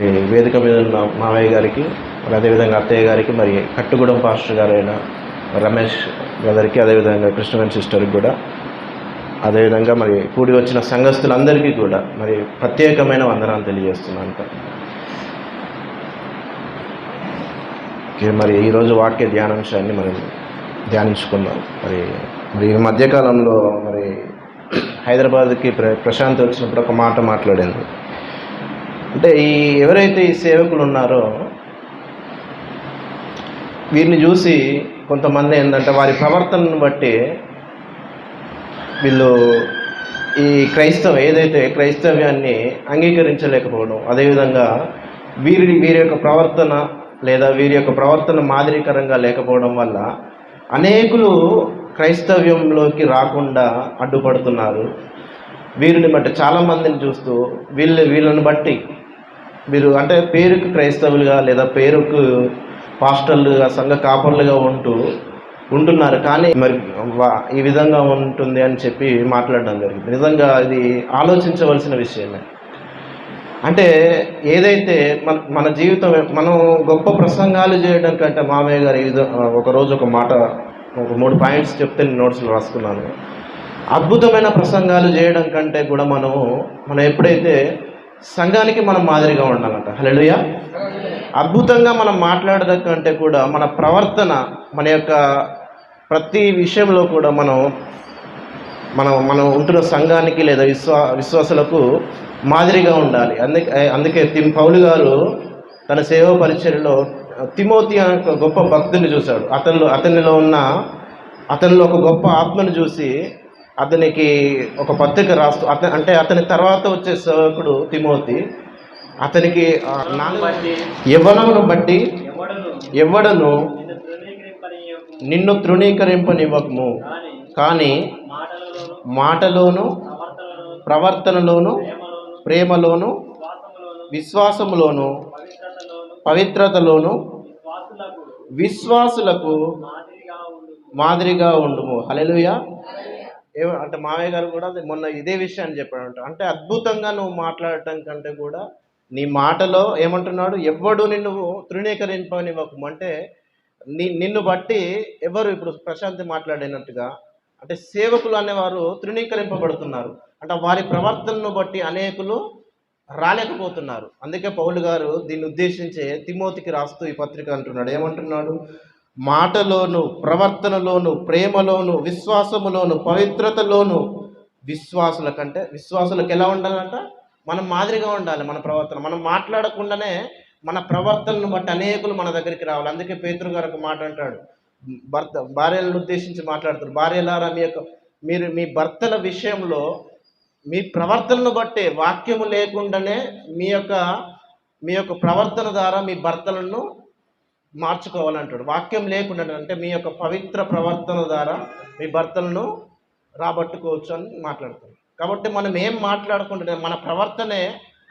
వేదిక మీద ఉన్న మావయ్య గారికి మరి అదేవిధంగా అత్తయ్య గారికి మరి కట్టుగూడెం పాస్టర్ గారైన రమేష్ బ్రదర్కి అదేవిధంగా కృష్ణవేణి సిస్టర్కి కూడా అదేవిధంగా మరి కూడి వచ్చిన సంఘస్థులందరికీ కూడా మరి ప్రత్యేకమైన వందనాలు తెలియజేస్తున్నాను. మరి ఈరోజు వాక్య ధ్యానాంశాన్ని మనం ధ్యానించుకున్నాం మరి మరి ఈ మధ్యకాలంలో మరి హైదరాబాద్కి ప్ర ప్రశాంత్ వచ్చినప్పుడు ఒక మాట మాట్లాడింది అంటే ఈ ఎవరైతే ఈ సేవకులు ఉన్నారో వీరిని చూసి కొంతమంది ఏంటంటే వారి ప్రవర్తనను బట్టి వీళ్ళు ఈ క్రైస్తవ ఏదైతే క్రైస్తవ్యాన్ని అంగీకరించలేకపోవడం అదేవిధంగా వీరి వీరి యొక్క ప్రవర్తన లేదా వీరి యొక్క ప్రవర్తన మాదిరికరంగా లేకపోవడం వల్ల అనేకులు క్రైస్తవ్యంలోకి రాకుండా అడ్డుపడుతున్నారు. వీరిని బట్టి చాలామందిని చూస్తూ వీళ్ళు వీళ్ళని బట్టి వీరు అంటే పేరుకు క్రైస్తవులుగా లేదా పేరుకు పాస్టర్లుగా సంఘ కాపర్లుగా ఉంటూ ఉంటున్నారు. కానీ మరి ఈ విధంగా ఉంటుంది అని చెప్పి మాట్లాడడం జరిగింది. నిజంగా ఇది ఆలోచించవలసిన విషయమే. అంటే ఏదైతే మన మన జీవితం మనం గొప్ప ప్రసంగాలు చేయడం కంటే మామయ్య గారు ఈ విధ- ఒకరోజు ఒక మాట ఒక మూడు పాయింట్స్ చెప్తే నేను నోట్స్లో రాసుకున్నాను. అద్భుతమైన ప్రసంగాలు చేయడం కంటే కూడా మనం మనం ఎప్పుడైతే సంఘానికి మనం మాదిరిగా ఉండాలంట. హలోయ అద్భుతంగా మనం మాట్లాడడం కంటే కూడా మన ప్రవర్తన మన యొక్క ప్రతి విషయంలో కూడా మనం మనం మనం ఉంటున్న సంఘానికి లేదా విశ్వా విశ్వాసులకు మాదిరిగా ఉండాలి. అందుకే అందుకే తిమ్ పౌలు గారు తన సేవ పరిచయలో తిమోతి అనే ఒక గొప్ప భక్తుని చూశాడు. అతనిలో అతనిలో ఉన్న అతనిలో ఒక గొప్ప ఆత్మను చూసి అతనికి ఒక పత్రిక రాస్తూ అతని అంటే అతని తర్వాత వచ్చే సేవకుడు తిమోతి అతనికి యవ్వనమును బట్టి ఎవడను? ఎవ్వడను నిన్ను తృణీకరింపనివ్వకము. కానీ మాటలోను ప్రవర్తనలోను ప్రేమలోను విశ్వాసములోను పవిత్రతలోను విశ్వాసులకు మాదిరిగా ఉండు మాదిరిగా ఉండుము. హల్లెలూయా. ఏమో అంటే మామయ్య గారు కూడా మొన్న ఇదే విషయాన్ని చెప్పాడంట అంటే అద్భుతంగా నువ్వు మాట్లాడటం కంటే కూడా నీ మాటలో ఏమంటున్నాడు ఎవ్వడు నిన్ను తృణీకరింపనివ్వకమంటే నీ నిన్ను బట్టి ఎవరు ఇప్పుడు ప్రశాంతి మాట్లాడినట్టుగా అంటే సేవకులు అనేవారు తృణీకరింపబడుతున్నారు. అంటే వారి ప్రవర్తనను బట్టి అనేకులు రాలేకపోతున్నారు. అందుకే పౌలు గారు దీన్ని ఉద్దేశించే తిమోతికి రాస్తూ ఈ పత్రిక అంటున్నాడు. ఏమంటున్నాడు? మాటలోను ప్రవర్తనలోను ప్రేమలోను విశ్వాసములోను పవిత్రతలోను విశ్వాసుల కంటే విశ్వాసులకు ఎలా ఉండాలంట? మనం మాదిరిగా ఉండాలి మన ప్రవర్తన. మనం మాట్లాడకుండానే మన ప్రవర్తనను బట్టి అనేకులు మన దగ్గరికి రావాలి. అందుకే పేతురు గారు ఒక మాట అంటాడు. భర్త భార్యలను ఉద్దేశించి మాట్లాడుతారు. భార్యలారా మీ యొక్క మీరు మీ భర్తల విషయంలో మీ ప్రవర్తనను బట్టే వాక్యము లేకుండానే మీ యొక్క మీ యొక్క ప్రవర్తన ద్వారా మీ భర్తలను మార్చుకోవాలంటాడు. వాక్యం లేకుండా అంటే మీ యొక్క పవిత్ర ప్రవర్తన ద్వారా మీ భర్తలను రాబట్టుకోవచ్చు అని మాట్లాడుతాడు కాబట్టి మనం ఏం మాట్లాడుకుంటే మన ప్రవర్తనే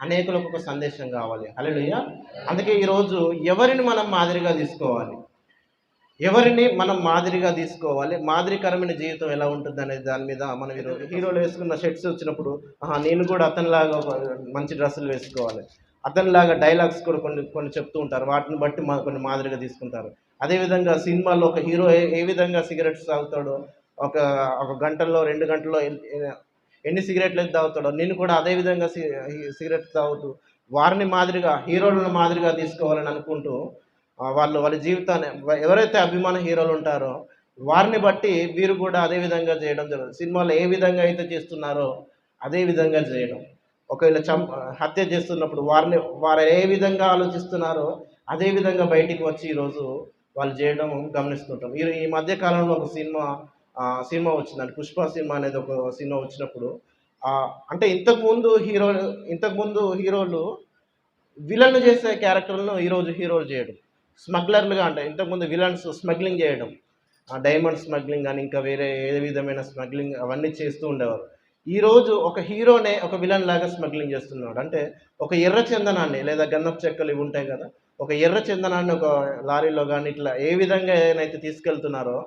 అనేకులకు ఒక సందేశం కావాలి. అలెలుయ్య అందుకే ఈరోజు ఎవరిని మనం మాదిరిగా తీసుకోవాలి? ఎవరిని మనం మాదిరిగా తీసుకోవాలి? మాదిరికరమైన జీవితం ఎలా ఉంటుంది అనే దాని మీద మనం ఈరోజు హీరోలు వేసుకున్న షర్ట్స్ వచ్చినప్పుడు నేను కూడా అతనిలాగా ఒక మంచి డ్రెస్సులు వేసుకోవాలి. అతనిలాగా డైలాగ్స్ కూడా కొన్ని కొన్ని చెప్తూ ఉంటారు. వాటిని బట్టి మా కొన్ని మాదిరిగా తీసుకుంటారు. అదేవిధంగా సినిమాలో ఒక హీరో ఏ ఏ విధంగా సిగరెట్స్ తాగుతాడో ఒక ఒక గంటల్లో రెండు గంటల్లో ఎన్ని సిగరెట్లు అయితే తాగుతాడో నేను కూడా అదే విధంగా సి సిగరెట్ తాగుతూ వారిని మాదిరిగా హీరోలను మాదిరిగా తీసుకోవాలని అనుకుంటూ వాళ్ళు వాళ్ళ జీవితాన్ని ఎవరైతే అభిమాన హీరోలు ఉంటారో వారిని బట్టి వీరు కూడా అదే విధంగా చేయడం జరుగుతుంది. సినిమాలో ఏ విధంగా అయితే చేస్తున్నారో అదే విధంగా చేయడం. ఒకవేళ చం హత్య చేస్తున్నప్పుడు వారిని వారు ఏ విధంగా ఆలోచిస్తున్నారో అదే విధంగా బయటికి వచ్చి ఈరోజు వాళ్ళు చేయడం గమనిస్తుంటాం. ఈ ఈ మధ్య కాలంలో ఒక సినిమా సినిమా వచ్చిందండి. పుష్ప సినిమా అనేది ఒక సినిమా వచ్చినప్పుడు అంటే ఇంతకుముందు హీరో ఇంతకుముందు హీరోలు విలన్లు చేసే క్యారెక్టర్లను ఈరోజు హీరోలు చేయడం. స్మగ్లర్లుగా అంటే ఇంతకుముందు విలన్స్ స్మగ్లింగ్ చేయడం. డైమండ్ స్మగ్లింగ్ అని ఇంకా వేరే ఏ విధమైన స్మగ్లింగ్ అవన్నీ చేస్తూ ఉండేవారు. ఈరోజు ఒక హీరోనే ఒక విలన్ లాగా స్మగ్లింగ్ చేస్తున్నాడు. అంటే ఒక ఎర్ర చందనాన్ని లేదా గంధపు చెక్కలు ఇవి ఉంటాయి కదా ఒక ఎర్ర చందనాన్ని ఒక లారీలో కానీ ఇట్లా ఏ విధంగా ఏదైతే తీసుకెళ్తున్నారో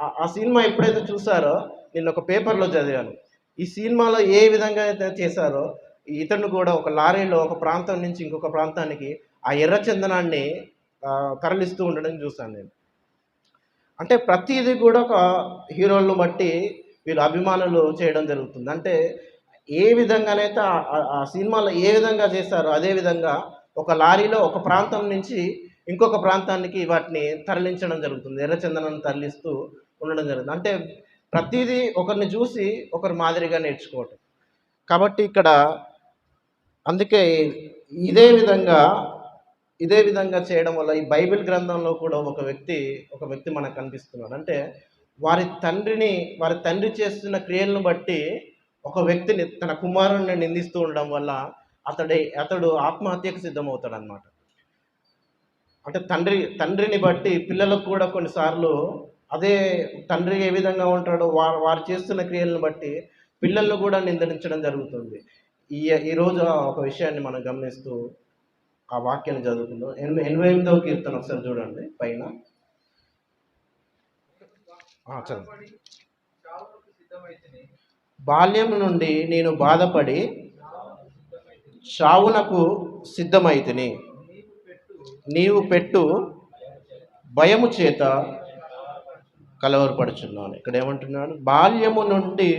ఆ- సినిమా ఎప్పుడైతే చూసారో నేను ఒక పేపర్లో చదివాను. ఈ సినిమాలో ఏ విధంగా అయితే చేశారో ఇతను కూడా ఒక లారీలో ఒక ప్రాంతం నుంచి ఇంకొక ప్రాంతానికి ఆ ఎర్ర చందనాన్ని తరలిస్తూ ఉండడం చూశాను నేను. అంటే ప్రతిదీ కూడా ఒక హీరోలను బట్టి వీళ్ళు అభిమానులు చేయడం జరుగుతుంది. అంటే ఏ విధంగానైతే ఆ- సినిమాలో ఏ విధంగా చేస్తారో అదే విధంగా ఒక లారీలో ఒక ప్రాంతం నుంచి ఇంకొక ప్రాంతానికి వాటిని తరలించడం జరుగుతుంది. ఎర్రచందనాన్ని తరలిస్తూ ఉండడం జరుగుతుంది. అంటే ప్రతిదీ ఒకరిని చూసి ఒకరు మాదిరిగా నేర్చుకోవటం. కాబట్టి ఇక్కడ అందుకే ఇదే విధంగా ఇదే విధంగా చేయడం వల్ల ఈ బైబిల్ గ్రంథంలో కూడా ఒక వ్యక్తి ఒక వ్యక్తి మనకు కనిపిస్తున్నాడు. అంటే వారి తండ్రిని వారి తండ్రి చేస్తున్న క్రియలను బట్టి ఒక వ్యక్తిని తన కుమారుణ్ణి నిందిస్తూ ఉండడం వల్ల అతడి అతడు ఆత్మహత్యకు సిద్ధమవుతాడు అనమాట అంటే తండ్రి తండ్రిని బట్టి పిల్లలకు కూడా కొన్నిసార్లు అదే తండ్రి ఏ విధంగా ఉంటాడో వారు వారు చేస్తున్న క్రియలను బట్టి పిల్లలను కూడా నిందించడం జరుగుతుంది. ఈ ఈరోజు ఒక విషయాన్ని మనం గమనిస్తూ ఆ వాక్యాన్ని చదువుకుందాం. ఎనభై ఎనభై ఎనిమిదవ కీర్తన ఒకసారి చూడండి పైన. చదువు. బాల్యం నుండి నేను బాధపడి చావునకు సిద్ధమైతిని. నీవు పెట్టు భయము చేత కలవరపడుచున్నాను. ఇక్కడ ఏమంటున్నాడు? బాల్యము నుండి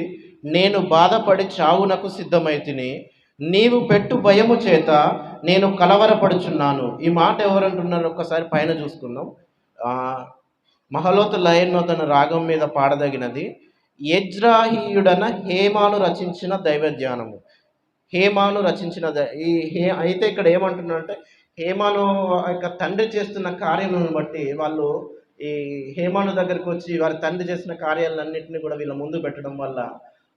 నేను బాధపడి చావునకు సిద్ధమైతిని. నీవు పెట్టు భయము చేత నేను కలవరపడుచున్నాను. ఈ మాట ఎవరంటున్నారు ఒక్కసారి పైన చూసుకుందాం. ఆ, మహలోతు లయన్నోతన రాగం మీద పాడదగినది. యజ్రాహీయుడన హేమాను రచించిన దైవ ధ్యానము హేమాను రచించిన ఈ హే అయితే ఇక్కడ ఏమంటున్నారంటే హేమాను యొక్క తండ్రి చేస్తున్న కార్యములను బట్టి వాళ్ళు ఈ హేమాను దగ్గరికి వచ్చి వారి తండ్రి చేసిన కార్యాలన్నింటినీ కూడా వీళ్ళ ముందు పెట్టడం వల్ల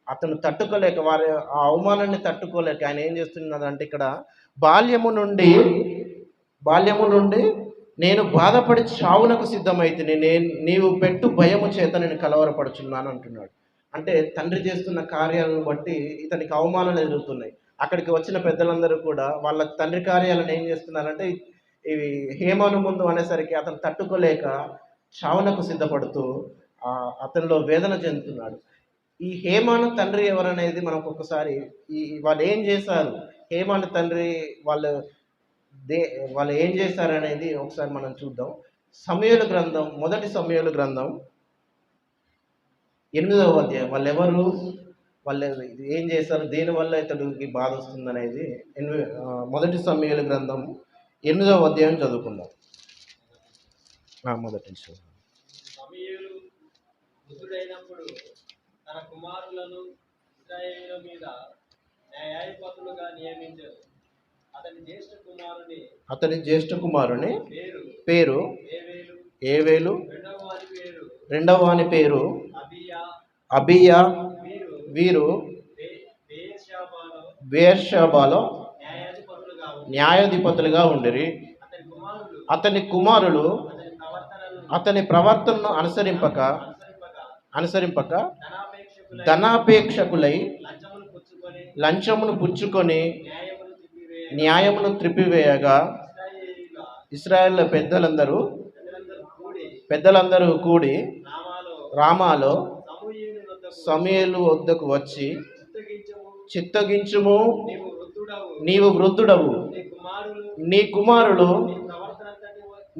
అతను తట్టుకోలేక వారి ఆ అవమానాన్ని తట్టుకోలేక ఆయన ఏం చేస్తున్నాడంటే ఇక్కడ బాల్యము నుండి బాల్యము నుండి నేను బాధపడి చావునకు సిద్ధమైతే నేను నీవు పెట్టు భయము చేత నేను కలవరపడుచున్నాను అంటున్నాడు. అంటే తండ్రి చేస్తున్న కార్యాలను బట్టి ఇతనికి అవమానాలు ఎదుగుతున్నాయి అక్కడికి వచ్చిన పెద్దలందరూ కూడా వాళ్ళ తండ్రి కార్యాలను ఏం చేస్తున్నారంటే ఇవి హేమాను ముందు అనేసరికి అతను తట్టుకోలేక చావునకు సిద్ధపడుతూ అతనిలో వేదన చెందుతున్నాడు. ఈ హేమాను తండ్రి ఎవరనేది మనకు ఒక్కసారి ఈ వాళ్ళు ఏం చేశారు? హేమాను తండ్రి వాళ్ళు దే వాళ్ళు ఏం చేశారనేది ఒకసారి మనం చూద్దాం. సమయాల గ్రంథం మొదటి సమయాల గ్రంథం. ఎనిమిదవ అధ్యాయం. వాళ్ళు ఎవరు వాళ్ళు ఏం చేశారు దేనివల్ల ఇతడికి బాధ వస్తుందనేది ఎనిమిది మొదటి సమయాల గ్రంథం ఎనిమిదవ అధ్యాయం చదువుకుందాం. మొదటి తన కుమారులను మీద న్యాయాధిపతులుగా నియమించారు. అతని జ్యేష్ఠ కుమారుని పేరు ఏవేలు. రెండవ వాని పేరు అబియా. వీరు వీరు బే- బేర్షాబాలో బేర్షాబాలో న్యాయాధిపతులుగా ఉండి న్యాయాధిపతులుగా ఉండిరి. అతని కుమారులు అతని ప్రవర్తనను అనుసరింపక అనుసరింపక ధనాపేక్షకులై లంచమును పుచ్చుకొని న్యాయమును త్రిప్పివేయగా. ఇశ్రాయేలీయుల ఇస్రాయేల్ పెద్దలందరూ పెద్దలందరూ కూడి రామాలో సమయలు వద్దకు వచ్చి చిత్తగించుము నీవు వృద్ధుడవు. నీ కుమారులు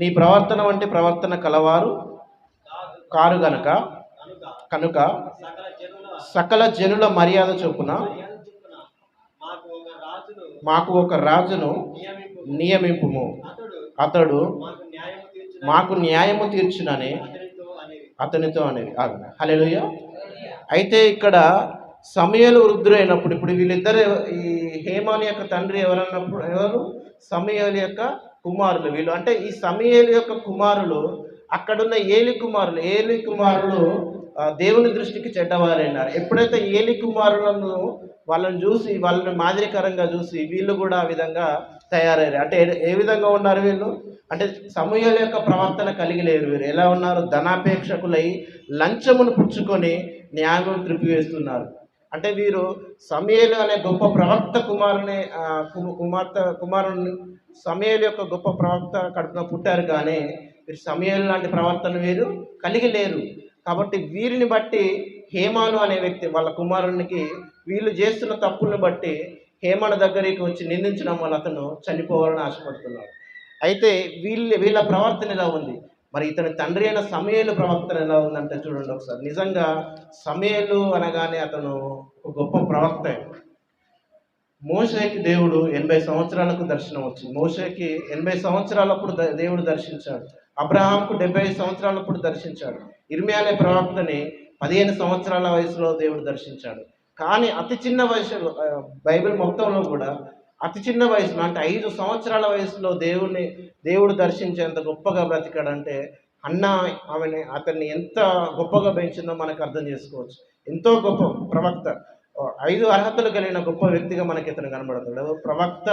నీ ప్రవర్తన వంటి ప్రవర్తన కలవారు. కారు గనక కనుక కనుక సకల జనుల మర్యాద చొప్పున మర్యాద చొప్పున మాకు ఒక రాజును మాకు ఒక రాజును నియమింపుము. అతడు మాకు న్యాయము తీర్చునని అతనితో అనేది అతనితో అయితే ఇక్కడ సమయలు వృద్ధులైనప్పుడు ఇప్పుడు వీళ్ళిద్దరు ఈ హేమాని యొక్క తండ్రి ఎవరన్నప్పుడు ఎవరు? సమయలు యొక్క కుమారులు వీళ్ళు. అంటే ఈ సమయలు యొక్క కుమారులు అక్కడున్న ఏలి కుమారులు. ఏలి కుమారులు దేవుని దృష్టికి చెడ్డవారైనారు. ఎప్పుడైతే ఏలి కుమారులను వాళ్ళని చూసి వాళ్ళని మాదిరికరంగా చూసి వీళ్ళు కూడా ఆ విధంగా తయారయ్యారు. అంటే ఏ- విధంగా ఉన్నారు వీళ్ళు? అంటే సమూహాల యొక్క ప్రవర్తన కలిగి లేరు వీరు. ఎలా ఉన్నారు? ధనాపేక్షకులై లంచమును పుచ్చుకొని న్యాయం త్రిపివేస్తున్నారు అంటే వీరు సమయలు అనే గొప్ప ప్రవక్త కుమారుని కు- కుమార్తె కుమారుని సమయలు యొక్క గొప్ప ప్రవక్త కడుపున పుట్టారు కానీ వీరు సమయలు లాంటి ప్రవర్తన వీరు కలిగి లేరు. కాబట్టి వీరిని బట్టి హేమాను అనే వ్యక్తి వాళ్ళ కుమారునికి వీళ్ళు చేస్తున్న తప్పులను బట్టి హేమను దగ్గరికి వచ్చి నిందించడం వల్ల అతను చనిపోవాలని ఆశపడుతున్నాడు. అయితే వీళ్ళ వీళ్ళ ప్రవర్తన ఎలా ఉంది? మరి ఇతని తండ్రి అయిన సమయలు ప్రవర్తన ఎలా ఉందంటే చూడండి ఒకసారి. నిజంగా సమయలు అనగానే అతను ఒక గొప్ప ప్రవక్త. మోషేకి దేవుడు ఎనభై సంవత్సరాలకు దర్శనం వచ్చింది. మోషేకి ఎనభై సంవత్సరాలప్పుడు దేవుడు దర్శించాడు. అబ్రహాంకు డెబ్బై సంవత్సరాలప్పుడు దర్శించాడు. ఇర్మియా అనే ప్రవక్తని పదిహేను సంవత్సరాల వయసులో దేవుడు దర్శించాడు. కానీ అతి చిన్న వయసులో బైబిల్ మొత్తంలో కూడా అతి చిన్న వయసులో అంటే ఐదు సంవత్సరాల వయసులో దేవుణ్ణి దేవుడు దర్శించేంత గొప్పగా బ్రతికాడంటే అన్న ఆమెని అతన్ని ఎంత గొప్పగా పెంచిందో మనకు అర్థం చేసుకోవచ్చు. ఎంతో గొప్ప ప్రవక్త ఐదు అర్హతలు కలిగిన గొప్ప వ్యక్తిగా మనకి ఇతను కనబడతాడు. ప్రవక్త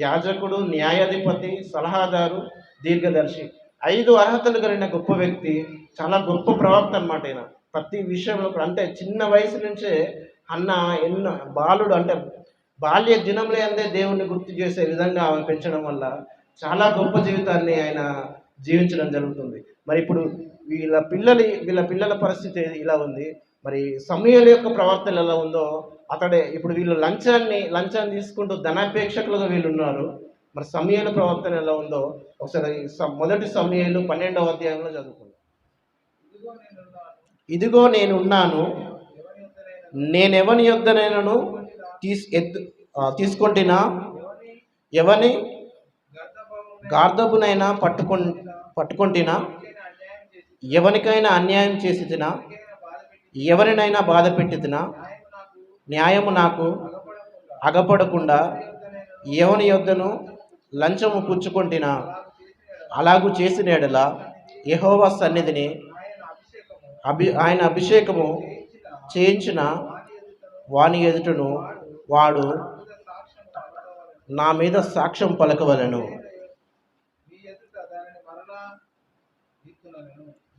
యాజకుడు న్యాయాధిపతి సలహాదారు దీర్ఘదర్శి. ఐదు అర్హతలు కలిగిన గొప్ప వ్యక్తి చాలా గొప్ప ప్రవక్త అనమాట ఈయన. ప్రతి విషయంలో అంటే చిన్న వయసు నుంచే అన్న ఎన్నో బాలుడు అంటే బాల్య దినంలో అందే దేవుణ్ణి గుర్తు చేసే విధంగా ఆమె పెంచడం వల్ల చాలా గొప్ప జీవితాన్ని ఆయన జీవించడం జరుగుతుంది. మరి ఇప్పుడు వీళ్ళ పిల్లలు వీళ్ళ పిల్లల పరిస్థితి ఇలా ఉంది. మరి సమయాల యొక్క ప్రవర్తన ఎలా ఉందో అతడే ఇప్పుడు వీళ్ళు లంచాన్ని లంచాన్ని తీసుకుంటూ ధనాపేక్షకులుగా వీళ్ళు ఉన్నారు. మరి సమయాల ప్రవర్తన ఎలా ఉందో ఒకసారి మొదటి సమయాలు పన్నెండవ అధ్యాయంలో చదువుకుందాం. ఇదిగో నేను ఉన్నాను నేను యొద్దనైనను తీస్ ఎత్తు తీసుకుంటున్నా తీసుకొంటినా? ఎవని? గార్ధపునైనా పట్టుకొ పట్టుకొంటినా? ఎవరికైనా అన్యాయం చేసి తినా ఎవరినైనా బాధ పెట్టి తినా న్యాయము నాకు అగపడకుండా ఎవని యొద్దను లంచము పుచ్చుకొంటినా? అలాగూ చేసిన ఎడల యెహోవా సన్నిధిని అభి ఆయన అభిషేకము చేయించిన వాని ఎదుటను వాడు నా మీద సాక్ష్యం పలకవలను.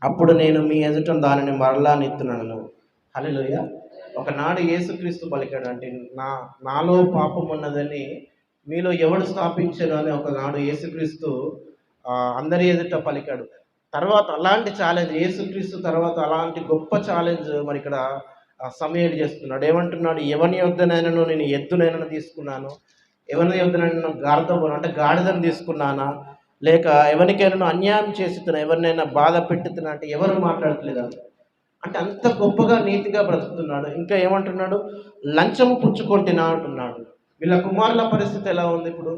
అప్పుడు నేను మీ ఎదుట దానిని మరలా నెత్తున్నాను హలోయ ఒకనాడు యేసుక్రీస్తు పలికాడు అంటే నా నాలో పాపం ఉన్నదని మీలో ఎవడు స్థాపించాడు అని ఒకనాడు యేసుక్రీస్తు అందరి ఎదుట పలికాడు. తర్వాత అలాంటి ఛాలెంజ్ ఏసుక్రీస్తు తర్వాత అలాంటి గొప్ప ఛాలెంజ్ మరి ఇక్కడ సమయాలు చేస్తున్నాడు. ఏమంటున్నాడు? ఎవని యొద్దనైనాను నేను ఎద్దునైనా తీసుకున్నాను. ఎవరి యొద్దనైనా గార్ధము అంటే గాడిదను తీసుకున్నానా? లేక ఎవరికైనా అన్యాయం చేస్తున్నా ఎవరినైనా బాధ పెట్టుతున్నా అంటే ఎవరు మాట్లాడట్లేదా? అంటే అంత గొప్పగా నీతిగా బ్రతుకుతున్నాడు. ఇంకా ఏమంటున్నాడు? లంచము పుచ్చుకొంటినా అంటున్నాడు. వీళ్ళ కుమారుల పరిస్థితి ఎలా ఉంది ఇప్పుడు?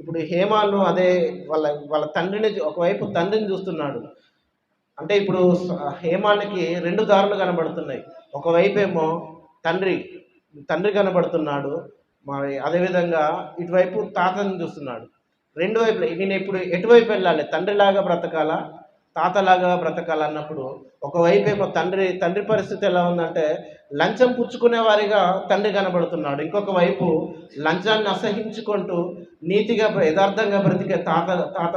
ఇప్పుడు హేమాను అదే వాళ్ళ వాళ్ళ తండ్రిని ఒకవైపు తండ్రిని చూస్తున్నాడు. అంటే ఇప్పుడు హేమానికి రెండు దారులు కనబడుతున్నాయి. ఒకవైపేమో తండ్రి తండ్రి కనబడుతున్నాడు. మరి అదేవిధంగా ఇటువైపు తాతని చూస్తున్నాడు. రెండు వైపులు నేను ఇప్పుడు ఎటువైపు వెళ్ళాలి? తండ్రిలాగా బ్రతకాలా? తాతలాగా బ్రతకాలన్నప్పుడు ఒకవైపేమో ఒకవైపు తండ్రి తండ్రి పరిస్థితి ఎలా ఉందంటే లంచం పుచ్చుకునే వారిగా తండ్రి కనబడుతున్నాడు. ఇంకొక వైపు లంచాన్ని అసహించుకుంటూ నీతిగా యథార్థంగా బ్రతికే తాత తాత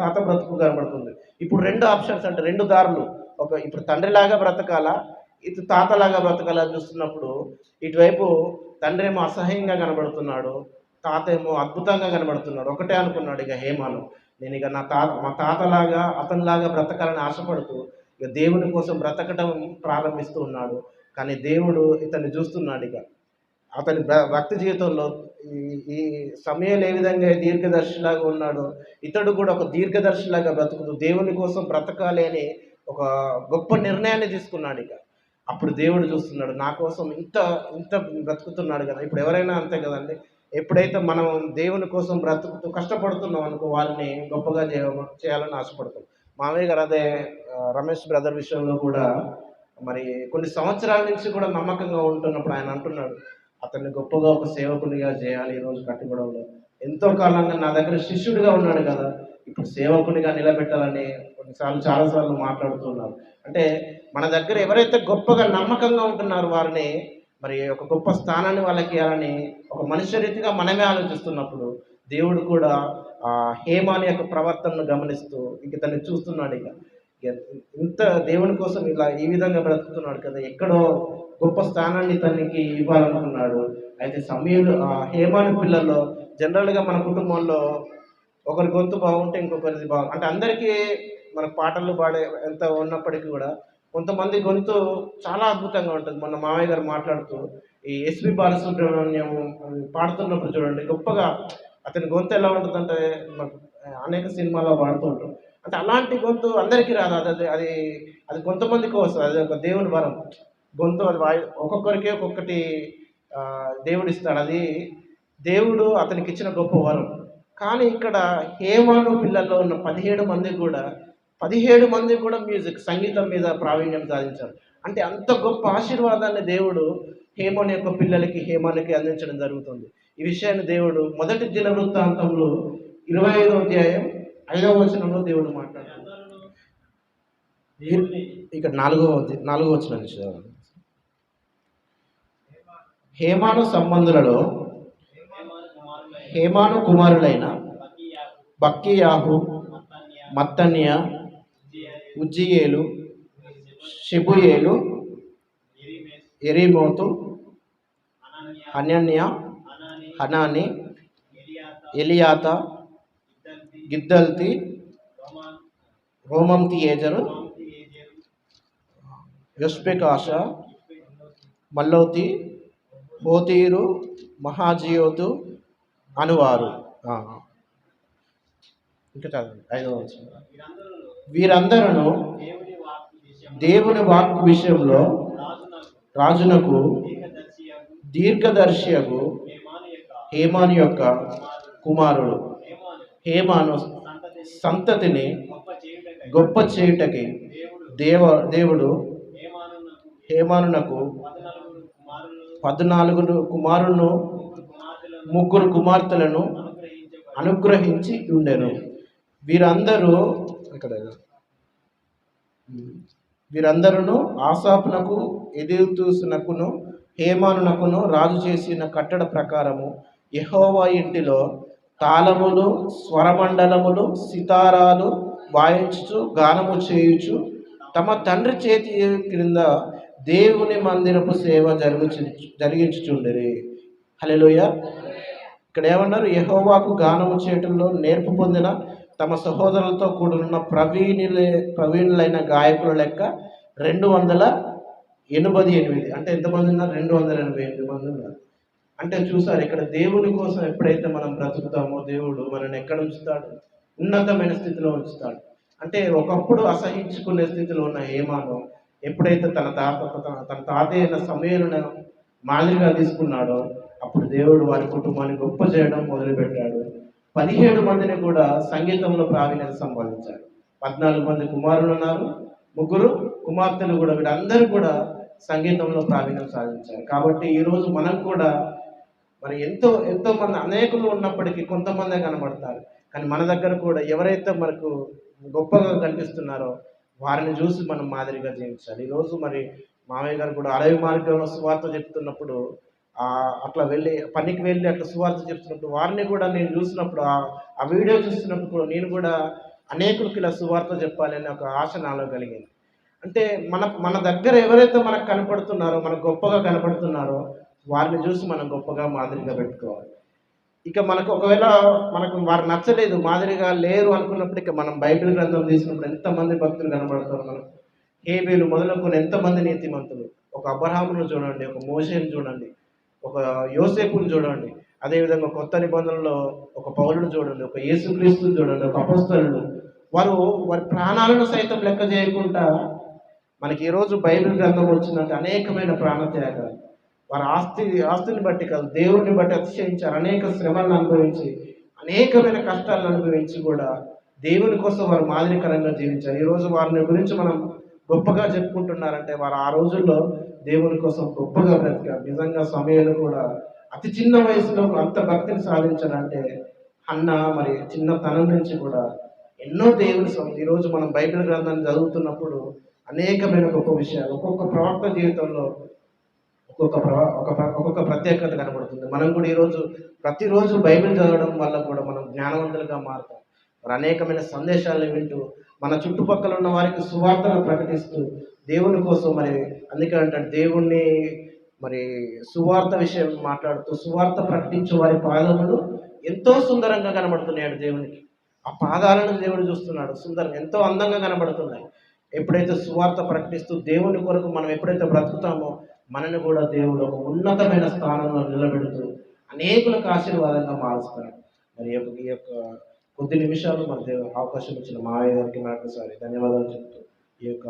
తాత బ్రతుకు కనబడుతుంది. ఇప్పుడు రెండు ఆప్షన్స్ అంటే రెండు దారులు. ఒక ఇప్పుడు తండ్రిలాగా బ్రతకాలా? ఇటు తాతలాగా బ్రతకాలా చూస్తున్నప్పుడు ఇటువైపు తండ్రి ఏమో అసహ్యంగా కనబడుతున్నాడు తాత ఏమో అద్భుతంగా కనబడుతున్నాడు. ఒకటే అనుకున్నాడు ఇక హేమాను. నేను ఇక నా తాత మా తాతలాగా అతనిలాగా బ్రతకాలని ఆశపడుతూ ఇక దేవుని కోసం బ్రతకడం ప్రారంభిస్తూ ఉన్నాడు. కానీ దేవుడు ఇతన్ని చూస్తున్నాడు ఇక. అతని భక్తి జీవితంలో ఈ ఈ సమయాలు ఏ విధంగా దీర్ఘదర్శిలాగా ఉన్నాడో ఇతడు కూడా ఒక దీర్ఘదర్శిలాగా బ్రతుకుతూ దేవుని కోసం బ్రతకాలి అని ఒక గొప్ప నిర్ణయాన్ని తీసుకున్నాడు ఇక. అప్పుడు దేవుడు చూస్తున్నాడు నా కోసం ఇంత ఇంత బ్రతుకుతున్నాడు కదా. ఇప్పుడు ఎవరైనా అంతే కదండి? ఎప్పుడైతే మనం దేవుని కోసం బ్రతుకుతూ కష్టపడుతున్నాం అనుకో వాళ్ళని గొప్పగా చేయాలని ఆశపడతాం. మామయ్య గారు అదే రమేష్ బ్రదర్ విషయంలో కూడా మరి కొన్ని సంవత్సరాల నుంచి కూడా నమ్మకంగా ఉంటున్నప్పుడు ఆయన అంటున్నాడు అతన్ని గొప్పగా ఒక సేవకునిగా చేయాలి ఈరోజు కట్టుబడంలో ఎంతో కాలంగా నా దగ్గర శిష్యుడిగా ఉన్నాడు కదా ఇప్పుడు సేవకునిగా నిలబెట్టాలని కొన్నిసార్లు చాలాసార్లు మాట్లాడుతున్నారు. అంటే మన దగ్గర ఎవరైతే గొప్పగా నమ్మకంగా ఉంటున్నారు వారిని మరి ఒక గొప్ప స్థానాన్ని వాళ్ళకి ఇవ్వాలని ఒక మనుష్య రీతిగా మనమే ఆలోచిస్తున్నప్పుడు దేవుడు కూడా ఆ హేమాని యొక్క ప్రవర్తనను గమనిస్తూ ఇంక తను చూస్తున్నాడు ఇక. ఇంత దేవుని కోసం ఇలా ఈ విధంగా బ్రతుకుతున్నాడు కదా ఎక్కడో గొప్ప స్థానాన్ని తనకి ఇవ్వాలనుకున్నాడు. అయితే సమయంలో ఆ హేమాని పిల్లల్లో జనరల్గా మన కుటుంబంలో ఒకరి గొంతు బాగుంటే ఇంకొకరిది బాగు అంటే అందరికీ మన పాటలు పాడే ఎంత ఉన్నప్పటికీ కూడా కొంతమంది గొంతు చాలా అద్భుతంగా ఉంటుంది. మొన్న మామయ్య గారు మాట్లాడుతూ ఈ ఎస్పి బాలసుబ్రహ్మణ్యం పాడుతున్నప్పుడు చూడండి గొప్పగా అతని గొంతు ఎలా ఉంటుందంటే అనేక సినిమాలో పాడుతూ ఉంటాం అంటే అలాంటి గొంతు అందరికీ రాదు. అది అది అది అది కొంతమందికి వస్తుంది అది ఒక దేవుని వరం. గొంతు అది వాయి ఒక్కొక్కరికి ఒక్కొక్కటి దేవుడు ఇస్తాడు. అది దేవుడు అతనికి ఇచ్చిన గొప్ప వరం. కానీ ఇక్కడ హేమాను పిల్లల్లో ఉన్న పదిహేడు మంది కూడా పదిహేడు మంది కూడా మ్యూజిక్ సంగీతం మీద ప్రావీణ్యం సాధించారు. అంటే అంత గొప్ప ఆశీర్వాదాన్ని దేవుడు హేమన్ యొక్క పిల్లలకి హేమానికి అందించడం జరుగుతుంది. ఈ విషయాన్ని దేవుడు మొదటి దిన వృత్తాంతంలో ఇరవై ఐదో అధ్యాయం ఐదవ వచనంలో దేవుడు దేవుని ఇక్కడ నాలుగో అధ్యాయం- నాలుగో వచ్చిన నుంచి హేమాను సంబంధులలో హేమాను కుమారులైన బక్కియాహు మత్తన్య ఉజ్జియేలు, షిబుయేలు ఎరిమోతు ఎరీమోతు అనన్య, హనాని ఎలియాత గిద్దల్తి రోమం రోమంతియేజరు రోమాంతియేజరు, మల్లోతి మల్లౌతి హోతీరు మహాజియోతు అనువారు. ఇంకా చదవండి. ఐదవ వచ్చిన వీరందరూ దేవుని వాక్ విషయంలో రాజునకు దీర్ఘదర్శియకు హేమాను యొక్క కుమారుడు. హేమాను సంతతిని గొప్ప చేయుటకి దేవ దేవుడు హేమానునకు పద్నాలుగు కుమారులను ముగ్గురు కుమార్తెలను అనుగ్రహించి ఉండెను. వీరందరూ ఇక్కడ వీరందరూ ఆసాపునకు ఎదుగుతూసునకును హేమానునకును రాజు చేసిన కట్టడ ప్రకారము యహోవా ఇంటిలో తాళములు స్వరమండలములు సితారాలు వాయించుచు గానము చేయుచు తమ తండ్రి చేతి క్రింద దేవుని మందిరపు సేవ జరుగు జరిగించుచుండరి. హలోయ ఇక్కడ ఏమన్నారు? యహోవాకు గానము చేయటంలో నేర్పు పొందిన తమ సహోదరులతో కూడిన ప్రవీణులే ప్రవీణులైన గాయకుల లెక్క రెండు వందల ఎనభై ఎనిమిది. అంటే ఎంతమంది ఉన్నారు? రెండు వందల ఎనభై ఎనిమిది మంది ఉన్నారు. అంటే చూసారు ఇక్కడ దేవుని కోసం ఎప్పుడైతే మనం బ్రతుకుతామో దేవుడు మనల్ని ఎక్కడ ఉంచుతాడు? ఉన్నతమైన స్థితిలో ఉంచుతాడు. అంటే ఒకప్పుడు అసహించుకునే స్థితిలో ఉన్న హేమాను ఎప్పుడైతే తన తాత తన తన తాతయ్య అయిన సమయంలో మాదిరిగా తీసుకున్నాడో అప్పుడు దేవుడు వారి కుటుంబాన్ని గొప్ప చేయడం మొదలుపెట్టాడు. పదిహేడు మందిని కూడా సంగీతంలో ప్రావీణ్యత సంపాదించారు. పద్నాలుగు మంది కుమారులు ఉన్నారు. ముగ్గురు కుమార్తెలు కూడా వీళ్ళందరూ కూడా సంగీతంలో ప్రావీణ్యం సాధించారు. కాబట్టి ఈరోజు మనం కూడా మరి ఎంతో ఎంతో మంది అనేకులు ఉన్నప్పటికీ కొంతమందే కనబడతారు. కానీ మన దగ్గర కూడా ఎవరైతే మనకు గొప్పగా కనిపిస్తున్నారో వారిని చూసి మనం మాదిరిగా జీవించాలి. ఈరోజు మరి మామయ్య గారు కూడా అడవి మార్గంలో సువార్త చెప్తున్నప్పుడు అట్లా వెళ్ళి పనికి వెళ్ళి అట్లా సువార్త చెప్తున్నప్పుడు వారిని కూడా నేను చూసినప్పుడు ఆ వీడియో చూస్తున్నప్పుడు కూడా నేను కూడా అనేకులకి ఇలా సువార్త చెప్పాలని ఒక ఆశ నాలో కలిగింది. అంటే మన మన దగ్గర ఎవరైతే మనకు కనపడుతున్నారో మనకు గొప్పగా కనపడుతున్నారో వారిని చూసి మనం గొప్పగా మాదిరిగా పెట్టుకోవాలి. ఇక మనకు ఒకవేళ మనకు వారు నచ్చలేదు మాదిరిగా లేరు అనుకున్నప్పుడు ఇక మనం బైబిల్ గ్రంథం తీసినప్పుడు ఎంతమంది భక్తులు కనబడతారు మనకు? హేబీలు మొదలుకొని ఎంతమంది నీతిమంతులు? ఒక అబ్రహామును చూడండి ఒక మోసేను చూడండి ఒక యోసేపుని చూడండి. అదేవిధంగా కొత్త నిబంధనలో ఒక పౌరుడు చూడండి ఒక యేసుక్రీస్తుని చూడండి ఒక అపస్తలుడు వారు వారి ప్రాణాలను సైతం లెక్క చేయకుండా మనకి ఈరోజు బైబిల్ గ్రంథం వచ్చినట్టు అనేకమైన ప్రాణత్యాగాలు వారి ఆస్తి ఆస్తిని బట్టి కాదు దేవుడిని బట్టి అతిశయించారు. అనేక శ్రమలను అనుభవించి అనేకమైన కష్టాలను అనుభవించి కూడా దేవుని కోసం వారు మాదిరికరంగా జీవించారు. ఈరోజు వారిని గురించి మనం గొప్పగా చెప్పుకుంటున్నారంటే వారు ఆ రోజుల్లో దేవుని కోసం గొప్పగా బ్రతికారు. నిజంగా సమయంలో కూడా అతి చిన్న వయసులో అంత భక్తిని సాధించారంటే అన్న మరి చిన్నతనం నుంచి కూడా ఎన్నో దేవుని సం- ఈరోజు మనం బైబిల్ గ్రంథాన్ని చదువుతున్నప్పుడు అనేకమైన గొప్ప విషయాలు ఒక్కొక్క ప్రవక్త జీవితంలో ఒక్కొక్క ప్రవ ఒక ఒక్కొక్క ప్రత్యేకత కనబడుతుంది. మనం కూడా ఈరోజు ప్రతిరోజు బైబిల్ చదవడం వల్ల కూడా మనం జ్ఞానవంతులుగా మారుతాం. మరి అనేకమైన సందేశాలను వింటూ మన చుట్టుపక్కల ఉన్న వారికి సువార్తను ప్రకటిస్తూ దేవుని కోసం మరి అందుకే అంటాడు దేవుణ్ణి మరి సువార్త విషయం మాట్లాడుతూ సువార్త ప్రకటించే వారి పాదములు ఎంతో సుందరంగా కనబడుతున్నాడు దేవునికి. ఆ పాదాలను దేవుడు చూస్తున్నాడు సుందరం ఎంతో అందంగా కనబడుతున్నాయి. ఎప్పుడైతే సువార్త ప్రకటిస్తూ దేవుని కొరకు మనం ఎప్పుడైతే బ్రతుకుతామో మనని కూడా దేవుడు ఒక ఉన్నతమైన స్థానంలో నిలబెడుతూ అనేకులకు ఆశీర్వాదంగా మారుస్తాడు. మరి ఈ యొక్క- ఈ యొక్క కొద్ది నిమిషాలు మన అవకాశం ఇచ్చిన మావయ్య గారికి మరొకసారి ధన్యవాదాలు చెప్తూ ఈ యొక్క